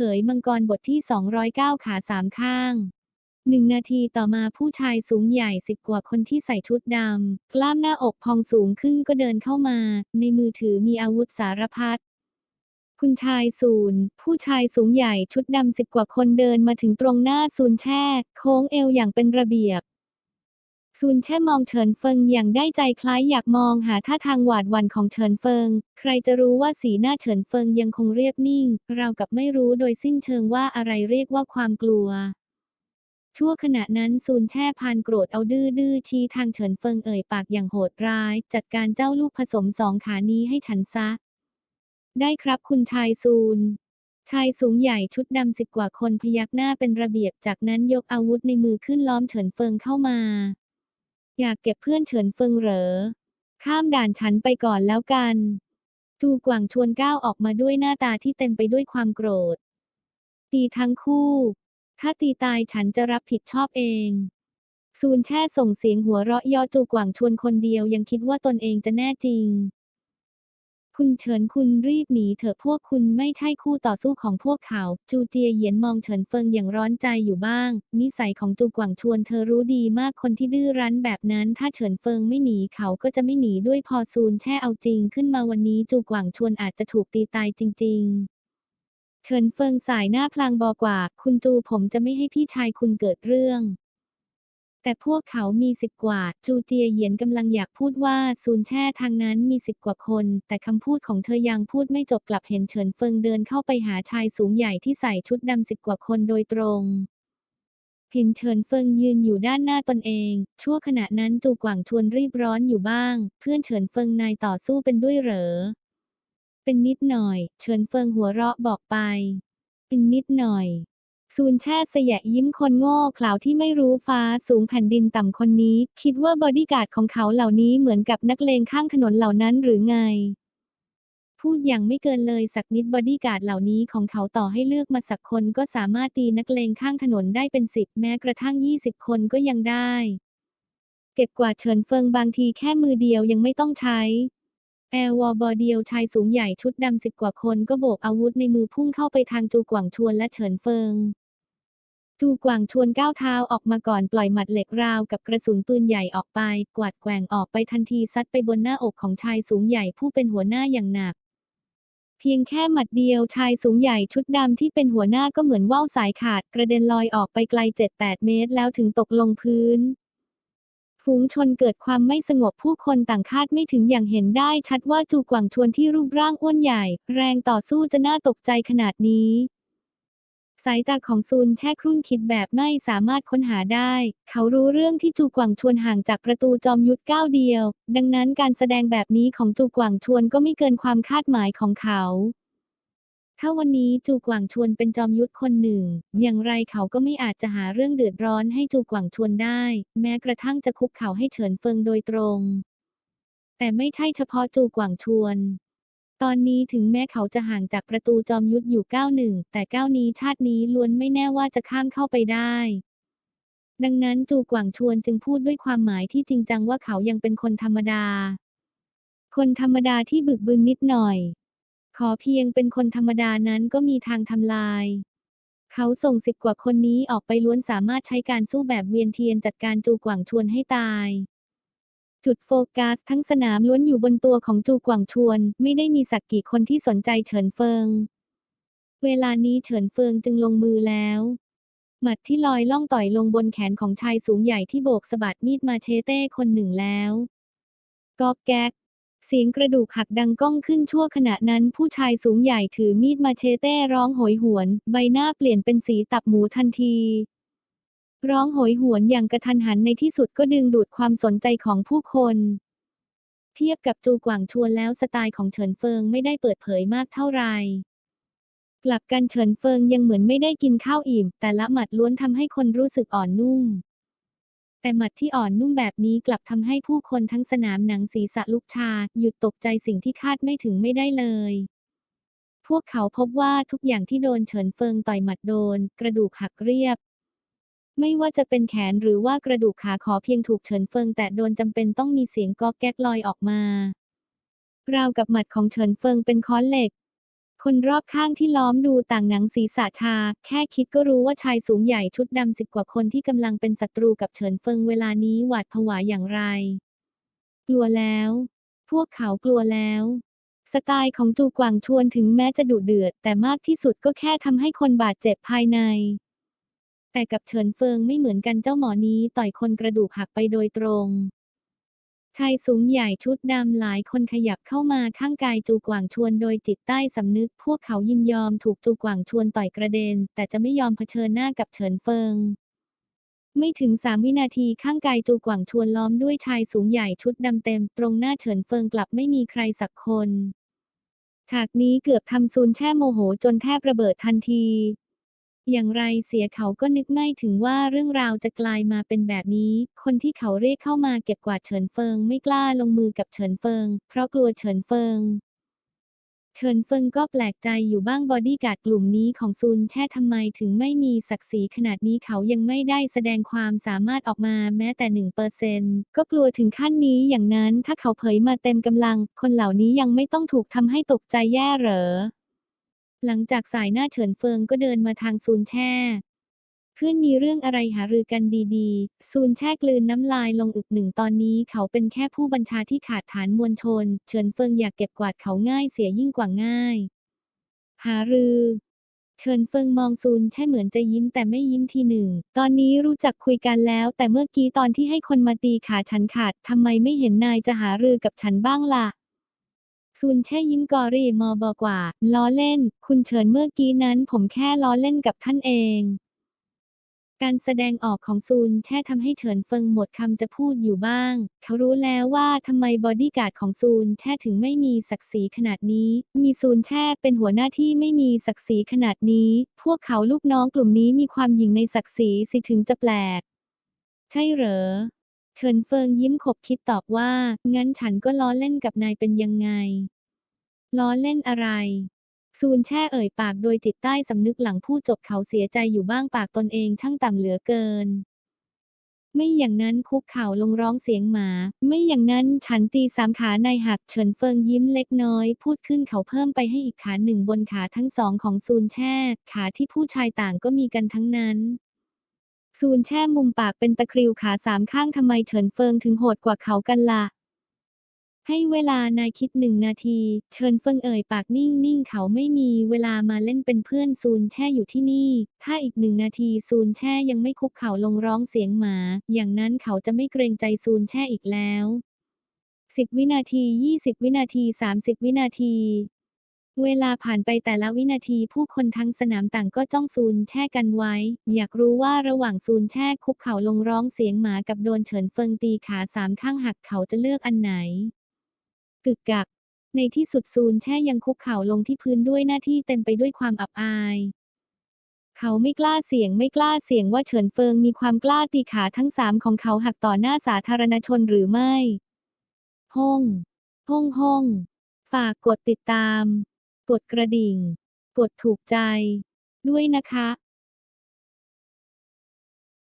เขยมังกรบทที่ 209 ขาสามข้างหนึ่งนาทีต่อมาผู้ชายสูงใหญ่สิบกว่าคนที่ใส่ชุดดำ กล้ามหน้าอกพองสูงขึ้นก็เดินเข้ามา ในมือถือมีอาวุธสารพัดคุณชายศูนย์ผู้ชายสูงใหญ่ชุดดำสิบกว่าคนเดินมาถึงตรงหน้าซูนแช่ โค้งเอวอย่างเป็นระเบียบ ซูนแช่มองเฉินเฟิงอย่างได้ใจคล้ายอยากมองหาท่าทางหวาดหวั่นของเฉินเฟิง ใครจะรู้ว่าสีหน้าเฉินเฟิงยังคงเรียบนิ่ง เรากับไม่รู้โดยสิ้นเชิงว่าอะไรเรียกว่าความกลัว ชั่วขณะนั้นซูนแช่พานโกรธเอาดื้อดื้อชี้ทางเฉินเฟิงเอ่ยปากอย่างโหดร้าย จัดการเจ้าลูกผสมสองขานี้ให้ฉันซะ ได้ครับคุณชายซูนชายสูงใหญ่ชุดดำสิบกว่าคนพยักหน้าเป็นระเบียบจากนั้นยกอาวุธในมือขึ้นล้อมเฉินเฟิงเข้ามา อยากเก็บเพื่อนเฉินเฟิงเหรอ ข้ามด่านฉันไปก่อนแล้วกันจูกวางชวนก้าวออกมาด้วยหน้าตาที่เต็มไปด้วยความโกรธ ตีทั้งคู่ ถ้าตีตายฉันจะรับผิดชอบเอง ซูนแช่ส่งเสียงหัวเราะยอจูกวางชวนคนเดียวยังคิดว่าตนเองจะแน่จริง คุณเฉินคุณรีบหนีเถอะพวกคุณไม่ใช่คู่ต่อสู้ของพวกเขา จูเจียเหยียนมองเฉินเฟิงอย่างร้อนใจอยู่บ้าง นิสัยของจูกวางชวนเธอรู้ดีมากคนที่ดื้อรั้นแบบนั้น ถ้าเฉินเฟิงไม่หนีเขาก็จะไม่หนีด้วยพอซูนแช่เอาจริงขึ้นมาวันนี้จูกวางชวนอาจจะถูกตีตายจริง ๆเฉินเฟิงสายหน้าพลางบอกว่า คุณจูผมจะไม่ให้พี่ชายคุณเกิดเรื่อง แต่พวกเขามีสิบกว่า จูเจียเหยียนกำลังอยากพูดว่าซูนแช่ทางนั้นมีสิบกว่าคน แต่คำพูดของเธอยังพูดไม่จบกลับเห็นเฉินเฟิงเดินเข้าไปหาชายสูงใหญ่ที่ใส่ชุดดำสิบกว่าคนโดยตรงเห็นเฉินเฟิงยืนอยู่ด้านหน้าตนเอง ชั่วขณะนั้นจูกว่างชวนรีบร้อนอยู่บ้าง เพื่อนเฉินเฟิงนายต่อสู้เป็นด้วยเหรอ เป็นนิดหน่อย เฉินเฟิงหัวเราะบอกไป เป็นนิดหน่อย ซูนแช่สยะยิ้มคนโง่เขลาที่ไม่รู้ฟ้าสูงแผ่นดินต่ำคนนี้ คิดว่าบอดี้การ์ดของเขาเหล่านี้เหมือนกับนักเลงข้างถนนเหล่านั้นหรือไง พูดอย่างไม่เกินเลยสักนิดบอดี้การ์ดเหล่านี้ของเขาต่อให้เลือกมาสักคนก็สามารถตีนักเลงข้างถนนได้เป็นสิบแม้กระทั่งยี่สิบคนก็ยังได้ เก็บกว่าเฉินเฟิงบางทีแค่มือเดียวยังไม่ต้องใช้ แอร์วอลบอเดียวชายสูงใหญ่ชุดดำสิบกว่าคนก็โบกอาวุธในมือพุ่งเข้าไปทางจูกวางชวนและเฉินเฟิง จูกวางชวนก้าวเท้าออกมาก่อนปล่อยหมัดเหล็กราวกับกระสุนปืนใหญ่ออกไป กวาดแกว่งออกไปทันทีซัดไปบนหน้าอกของชายสูงใหญ่ผู้เป็นหัวหน้าอย่างหนัก เพียงแค่หมัดเดียวชายสูงใหญ่ชุดดำที่เป็นหัวหน้าก็เหมือนว่าวสายขาดกระเด็นลอยออกไปไกล7-8เมตรแล้วถึงตกลงพื้น ฝูงชนเกิดความไม่สงบผู้คนต่างคาดไม่ถึงอย่างเห็นได้ชัดว่าจูกวางชวนที่รูปร่างอ้วนใหญ่ แรงต่อสู้จะน่าตกใจขนาดนี้ สายตาของซูนแช่ครุ่นคิดแบบไม่สามารถค้นหาได้ เขารู้เรื่องที่จูกวางชวนห่างจากประตูจอมยุทธก้าวเดียว ดังนั้นการแสดงแบบนี้ของจูกวางชวนก็ไม่เกินความคาดหมายของเขา ถ้าวันนี้จูกวางชวนเป็นจอมยุทธคนหนึ่ง อย่างไรเขาก็ไม่อาจจะหาเรื่องเดือดร้อนให้จูกวางชวนได้ แม้กระทั่งจะคุกเข่าให้เฉินเฟิงโดยตรง แต่ไม่ใช่เฉพาะจูกวางชวน ตอนนี้ถึงแม้เขาจะห่างจากประตูจอมยุทธอยู่ก้าวหนึ่ง แต่ก้าวนี้ชาตินี้ล้วนไม่แน่ว่าจะข้ามเข้าไปได้ ดังนั้นจูกวางชวนจึงพูดด้วยความหมายที่จริงจังว่าเขายังเป็นคนธรรมดา คนธรรมดาที่บึกบึนนิดหน่อย ขอเพียงเป็นคนธรรมดานั้นก็มีทางทำลาย เขาส่งสิบกว่าคนนี้ออกไปล้วนสามารถใช้การสู้แบบเวียนเทียนจัดการจูกว่างชวนให้ตาย จุดโฟกัสทั้งสนามล้วนอยู่บนตัวของจูกว่างชวน ไม่ได้มีสักกี่คนที่สนใจเฉินเฟิง เวลานี้เฉินเฟิงจึงลงมือแล้วหมัดที่ลอยล่องต่อยลงบนแขนของชายสูงใหญ่ที่โบกสะบัดมีดมาเชเต้คนหนึ่งแล้วก๊อกแก๊ก เสียงกระดูกหักดังก้องขึ้นชั่วขณะนั้นผู้ชายสูงใหญ่ถือมีดมาเชเต้ร้องโหยหวน ใบหน้าเปลี่ยนเป็นสีตับหมูทันที ร้องโหยหวนอย่างกระทันหันในที่สุดก็ดึงดูดความสนใจของผู้คน เทียบกับจูกวางชวนแล้วสไตล์ของเฉินเฟิงไม่ได้เปิดเผยมากเท่าไหร่กลับกันเฉินเฟิงยังเหมือนไม่ได้กินข้าวอิ่ม แต่ละหมัดล้วนทำให้คนรู้สึกอ่อนนุ่ม แต่หมัดที่อ่อนนุ่มแบบนี้กลับทำให้ผู้คนทั้งสนามหนังศีรษะลุกชา หยุดตกใจสิ่งที่คาดไม่ถึงไม่ได้เลย พวกเขาพบว่าทุกอย่างที่โดนเฉินเฟิงต่อยหมัดโดน กระดูกหักเรียบ ไม่ว่าจะเป็นแขนหรือว่ากระดูกขาขอเพียงถูกเฉินเฟิง แต่โดนจำเป็นต้องมีเสียงก๊อกแก๊กลอยออกมาราวกับหมัดของเฉินเฟิงเป็นค้อนเหล็ก คนรอบข้างที่ล้อมดูต่างหนังศีรษะชา แค่คิดก็รู้ว่าชายสูงใหญ่ชุดดำสิบกว่าคนที่กำลังเป็นศัตรูกับเฉินเฟิงเวลานี้หวาดผวาอย่างไร กลัวแล้ว พวกเขากลัวแล้ว สไตล์ของจูกวางชวนถึงแม้จะดุเดือด แต่มากที่สุดก็แค่ทำให้คนบาดเจ็บภายใน แต่กับเฉินเฟิงไม่เหมือนกันเจ้าหมอนี้ต่อยคนกระดูกหักไปโดยตรง ชายสูงใหญ่ชุดดำหลายคนขยับเข้ามาข้างกายจูกว่างชวนโดยจิตใต้สำนึก พวกเขายินยอมถูกจูกว่างชวนต่อยกระเด็น แต่จะไม่ยอมเผชิญหน้ากับเฉินเฟิง ไม่ถึงสามวินาทีข้างกายจูกว่างชวนล้อมด้วยชายสูงใหญ่ชุดดำเต็ม ตรงหน้าเฉินเฟิงกลับไม่มีใครสักคน ฉากนี้เกือบทำซูนแช่โมโหจนแทบระเบิดทันที อย่างไรเสียเขาก็นึกไม่ถึงว่าเรื่องราวจะกลายมาเป็นแบบนี้ คนที่เขาเรียกเข้ามาเก็บกวาดเฉินเฟิงไม่กล้าลงมือกับเฉินเฟิง เพราะกลัวเฉินเฟิง เฉินเฟิงก็แปลกใจอยู่บ้างบอดี้การ์ดกลุ่มนี้ของซุนแช่ทำไมถึงไม่มีศักดิ์ศรีขนาดนี้เขายังไม่ได้แสดงความสามารถออกมาแม้แต่หนึ่งเปอร์เซนก็กลัวถึงขั้นนี้อย่างนั้นถ้าเขาเผยมาเต็มกำลัง คนเหล่านี้ยังไม่ต้องถูกทำให้ตกใจแย่เหรอ หลังจากสายหน้าเฉินเฟิงก็เดินมาทางซูนแช่เพื่อนมีเรื่องอะไรหารือกันดีๆ ซูนแช่กลืนน้ำลายลงอึกหนึ่งตอนนี้เขาเป็นแค่ผู้บัญชาที่ขาดฐานมวลชน เฉินเฟิงอยากเก็บกวาดเขาง่ายเสียยิ่งกว่าง่าย หารือเฉินเฟิงมองซูนแช่เหมือนจะยิ้มแต่ไม่ยิ้มทีหนึ่ง ตอนนี้รู้จักคุยกันแล้ว แต่เมื่อกี้ตอนที่ให้คนมาตีขาฉันขาดทำไมไม่เห็นนายจะหารือกับฉันบ้างล่ะ ซุนแช่ยิ้มกอรีมอบอกว่า ล้อเล่น คุณเฉินเมื่อกี้นั้นผมแค่ล้อเล่นกับท่านเอง การแสดงออกของซูนแช่ทำให้เฉินเฟิงหมดคำจะพูดอยู่บ้าง เขารู้แล้วว่าทำไมบอดี้การ์ดของซูนแช่ถึงไม่มีศักดิ์ศรีขนาดนี้ มีซูนแช่เป็นหัวหน้าที่ไม่มีศักดิ์ศรีขนาดนี้ พวกเขาลูกน้องกลุ่มนี้มีความหยิ่งในศักดิ์ศรีสิถึงจะแปลก ใช่เหรอ เฉินเฟิงยิ้มขบคิดตอบว่า งั้นฉันก็ล้อเล่นกับนายเป็นยังไง ล้อเล่นอะไร ซูนแช่เอ่ยปากโดยจิตใต้สำนึกหลังพูดจบเขาเสียใจอยู่บ้างปากตนเองช่างต่ำเหลือเกิน ไม่อย่างนั้นคุกเข่าลงร้องเสียงหมา ไม่อย่างนั้นฉันตีสามขานายหักเฉินเฟิงยิ้มเล็กน้อย พูดขึ้นเขาเพิ่มไปให้อีกขาหนึ่งบนขาทั้งสองของซูนแช่ ขาที่ผู้ชายต่างก็มีกันทั้งนั้น ซูนแช่มุมปากเป็นตะคริวขาสามข้างทำไมเฉินเฟิงถึงโหดกว่าเขากันล่ะ ให้เวลานายคิดหนึ่งนาทีเชิญเฟิงเอ่ยปากนิ่งๆเขาไม่มีเวลามาเล่นเป็นเพื่อนซูนแช่อยู่ที่นี่ ถ้าอีกหนึ่งนาทีซูนแช่ยังไม่คุกเข่าลงร้องเสียงหมา อย่างนั้นเขาจะไม่เกรงใจซูนแช่อีกแล้วสิบวินาทียี่สิบวินาทีสามสิบวินาที เวลาผ่านไปแต่ละวินาทีผู้คนทั้งสนามต่างก็จ้องซูนแช่กันไว้ อยากรู้ว่าระหว่างซูนแช่คุกเข่าลงร้องเสียงหมากับโดนเฉินเฟิงตีขาสามข้างหักเขาจะเลือกอันไหน กึกกัก ในที่สุดซูนแช่ยังคุกเข่าลงที่พื้นด้วยหน้าที่เต็มไปด้วยความอับอาย เขาไม่กล้าเสี่ยงไม่กล้าเสี่ยงว่าเฉินเฟิงมีความกล้าตีขาทั้งสามของเขาหักต่อหน้าสาธารณชนหรือไม่ ห้อง ห้องห้อง ฝากกดติดตาม กดกระดิ่ง กดถูกใจ ด้วยนะคะ